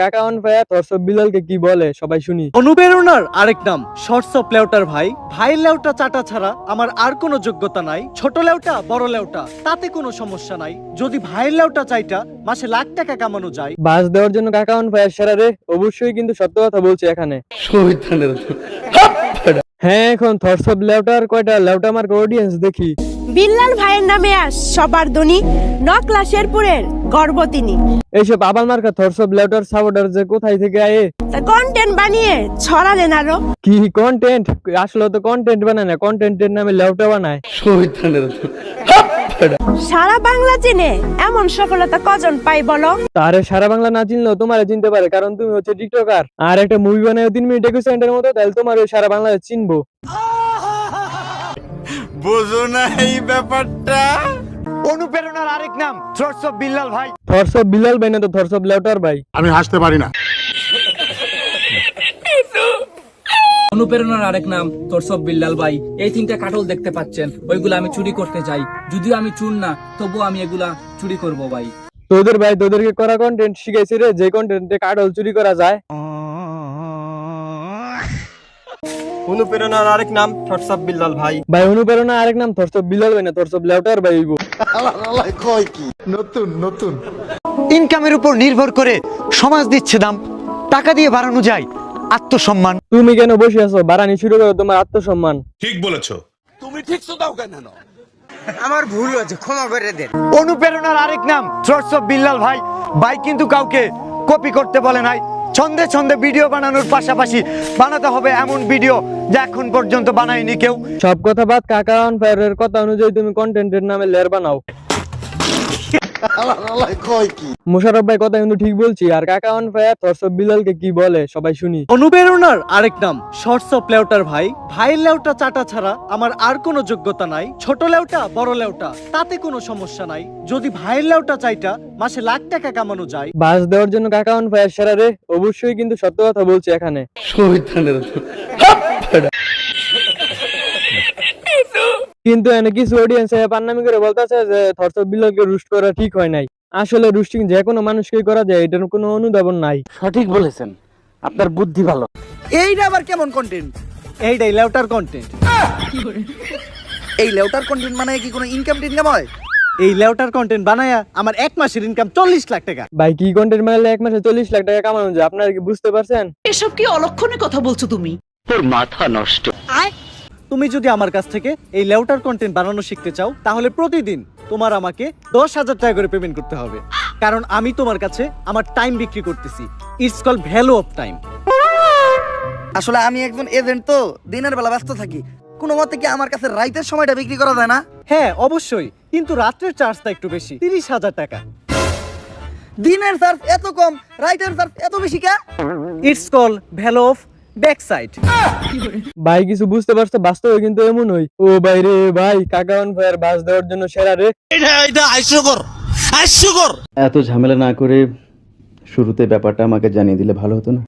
কাকা on fire বিলালকে কি বলে? সবাই শুনি। অনুপ্রেরণার আরেক নাম শর্টস অফ লেউটার ভাই। ভাই লেউটা চাটা ছাড়া আমার আর কোনো যোগ্যতা নাই। ছোট লেউটা বড় লেউটা তাতে কোনো সমস্যা নাই। যদি ভাইয়ের লেউটা চাইটা মাসে লাখ টাকা কামানো যায়। বাস দেওয়ার জন্য ফায়ার সেরা রে। অবশ্যই কিন্তু সত্য কথা বলছে এখানে। হ্যাঁ এখন থরসব লেউটার কয়টা? লেউটা মার্ক অডিয়েন্স দেখি। বিল্লাল ভাইয়ের নামে আস সবার ধনী ন ক্লাসের পুরের গর্ব তিনি এইসব আবাল মার্কা সাপোর্টার যে কোথায় থেকে আয়ে? তা কন্টেন্ট বানিয়ে ছড়ালেন আরও কি কন্টেন্ট আসলে তো কন্টেন্ট বানায় না কন্টেন্টের নামে লেউটা বানায়। সারা বাংলা চিনে এমন সফলতা কজন পাই বলো? তারে সারা বাংলা না চিনলেও তোমারে চিনতে পারে কারণ তুমি হচ্ছে টিকটকার আর একটা মুভি বানায় তিন মিনিট একুশ সেকেন্ডের মতো তাহলে তোমার ওই সারা বাংলাদেশ চিনবো। অনুপ্রেরণার আরেক নাম থ্রটস অফ বিল্লাল ভাই। বিলাল ভাই না তো থরসব লেউটার ভাই? আমি হাসতে পারি না। অনুপ্রেরণার আরেক নাম তোর সব বিল্লাল ভাই। এই তিনটা কাটল দেখতে পাচ্ছেন ওইগুলো আমি চুরি করতে চাই যদিও আমি চুর না তবুও আমি এগুলা চুরি করব ভাই। তোদের ভাই তোদেরকে করা কন্টেন্ট শিখাইছি রে যে কন্টেন্টে কাটল চুরি করা যায়। অনুপ্রেরণার আরেক নাম বিল্লাল ভাই। ভাই অনুপ্রেরণা আরেক নাম থরসব বিলাল ভাই না থরসব লেউটার ভাই হইবো। ইনকামের উপর নির্ভর করে সমাজ দিচ্ছে দাম। টাকা দিয়ে বাড়ানো যায় আত্মসম্মান। তুমি কেন বসে আছো? বারানি শুরু করো তোমার আত্মসম্মান। ঠিক বলেছ। অনুপ্রেরণার আরেক নাম থ্রটস অফ বিল্লাল ভাই। ভাই কিন্তু কাউকে কপি করতে বলে নাই। ছন্দে ছন্দে ভিডিও বানানোর পাশাপাশি বানাতে হবে এমন ভিডিও যা এখন পর্যন্ত বানায়নি কেউ। সব কথা বাদ, কাকা অন ফায়ারের কথা অনুযায়ী তুমি কন্টেন্টের নামে লেয়ার বানাও। মুশারফ ভাই কথা কিন্তু ঠিক বলছি। আর কাকা অন ফায়ার বিলালকে কি বলে? সবাই শুনি। অনুপ্রেরণার আরেক নাম শর্টস অফ লেউটার ভাই। ভাইয়ের লেউটা চাটা ছাড়া আমার আর কোনো যোগ্যতা নাই। ছোট লেউটা বড় লেউটা তাতে কোনো সমস্যা নাই। যদি ভাইয়ের লেউটা চাইটা মাসে লাখ টাকা কামানো যায়। বাস দেওয়ার জন্য কাকা অন ফায়ার সেরা রে। অবশ্যই কিন্তু সত্য কথা বলছি এখানে। কিন্তু এনে কিছু অডিয়েন্স পান্নামি করে বলতেছে যে থরসব বিলালকে রুস্ট করা ঠিক হয় নাই। আসলে রুস্টিং যে কোনো মানুষকেই করা যায় এটার কোনো অনুধাবন নাই। সঠিক বলেছেন। আপনার বুদ্ধি ভালো। এইটা আবার কেমন কন্টেন্ট এইটাই লেউটার কন্টেন্ট এই লেউটার কন্টেন্ট মানে কি কোনো ইনকাম টিনকাম হয়? এই লেউটার কন্টেন্ট বানায়া আমার এক মাসের ইনকাম চল্লিশ লাখ টাকা। ভাই কি কন্টেন্ট বানালে এক মাসে চল্লিশ লাখ টাকা কামানো যায়? আপনারা কি বুঝতে পারছেন? এসব কি অলক্ষণে কথা বলছো তুমি? তুমি যদি আমার কাছ থেকে এই লেউটার কন্টেন্ট বানানো শিখতে চাও তাহলে প্রতিদিন তোমার আমাকে দশ হাজার টাকা করে পেমেন্ট করতে হবে। কারণ আমি তোমার কাছে আমার টাইম বিক্রি করতেছি। It's call value of time আসলে আমি একজন এজেন্ট তো দিনের বেলা ব্যস্ত থাকি। কোনো মতে কি আমার কাছে রাইতের সময়টা বিক্রি করা যায় না? হ্যাঁ অবশ্যই। কিন্তু রাত্রের চার্জটা একটু বেশি তিরিশ হাজার টাকা। দিনের চার্জ এত কম রাইতের চার্জ এত বেশি কে? It's call value of back side ভাই কিছু বুঝতে পারছ? বাস্তবে কিন্তু এমন হই ও ভাই রে ভাই কাকা ভাইয়ের বাস দেওয়ার জন্য সেরা রে। এত ঝামেলা না করে শুরুতে ব্যাপারটা আমাকে জানিয়ে দিলে ভালো হতো না।